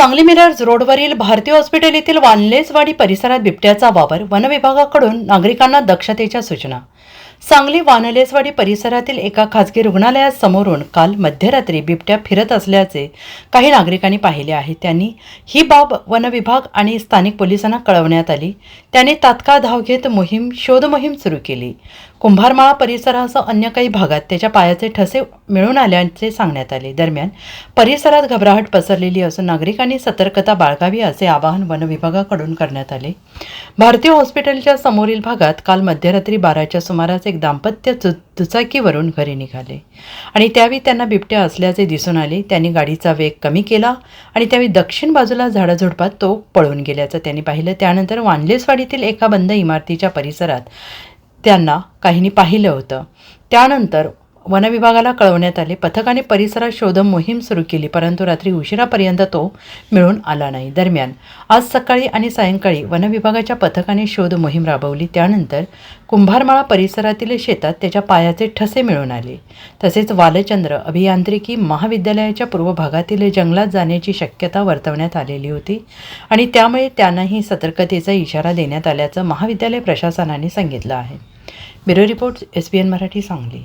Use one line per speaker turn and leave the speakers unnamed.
सांगली मिरज रोडवरील भारतीय हॉस्पिटल येथील वानलेसवाडी परिसरात बिबट्याचा वावर वनविभागाकडून नागरिकांना दक्षतेच्या सूचना. सांगली वानलेसवाडी परिसरातील एका खाजगी रुग्णालयासमोरून काल मध्यरात्री बिबट्या फिरत असल्याचे काही नागरिकांनी पाहिले आहे. त्यांनी ही बाब वनविभाग आणि स्थानिक पोलिसांना कळवण्यात आली. त्यांनी तात्काळ धाव घेत मोहीम शोधमोहीम सुरू केली. कुंभारमाळा परिसरासह अन्य काही भागात त्याच्या पायाचे ठसे मिळून आल्याचे सांगण्यात आले. दरम्यान परिसरात घबराहट पसरलेली असून नागरिकांनी सतर्कता बाळगावी असे आवाहन वनविभागाकडून करण्यात आले. भारतीय हॉस्पिटलच्या समोरील भागात काल मध्यरात्री बाराच्या सुमारास एक दाम्पत्य दु दुचाकीवरून घरी निघाले. आणि त्यावेळी त्यांना बिबट्या असल्याचे दिसून आले. त्यांनी गाडीचा वेग कमी केला आणि त्यावेळी दक्षिण बाजूला झाडाझुडपात तो पळून गेल्याचं त्यांनी पाहिलं. त्यानंतर वानलेसवाडीतील एका बंद इमारतीच्या परिसरात त्यांना काहींनी पाहिलं होतं. त्यानंतर वनविभागाला कळवण्यात आले. पथकाने परिसरात शोध मोहीम सुरू केली परंतु रात्री उशिरापर्यंत तो मिळून आला नाही. दरम्यान आज सकाळी आणि सायंकाळी वनविभागाच्या पथकाने शोध मोहीम राबवली. त्यानंतर कुंभारमाळा परिसरातील शेतात त्याच्या पायाचे ठसे मिळून आले. तसेच वालचंद्र अभियांत्रिकी महाविद्यालयाच्या पूर्व भागातील जंगलात जाण्याची शक्यता वर्तवण्यात आलेली होती आणि त्यामुळे त्यांनाही सतर्कतेचा इशारा देण्यात आल्याचं महाविद्यालय प्रशासनाने सांगितलं आहे. Bureau report S B N Marathi Sangli.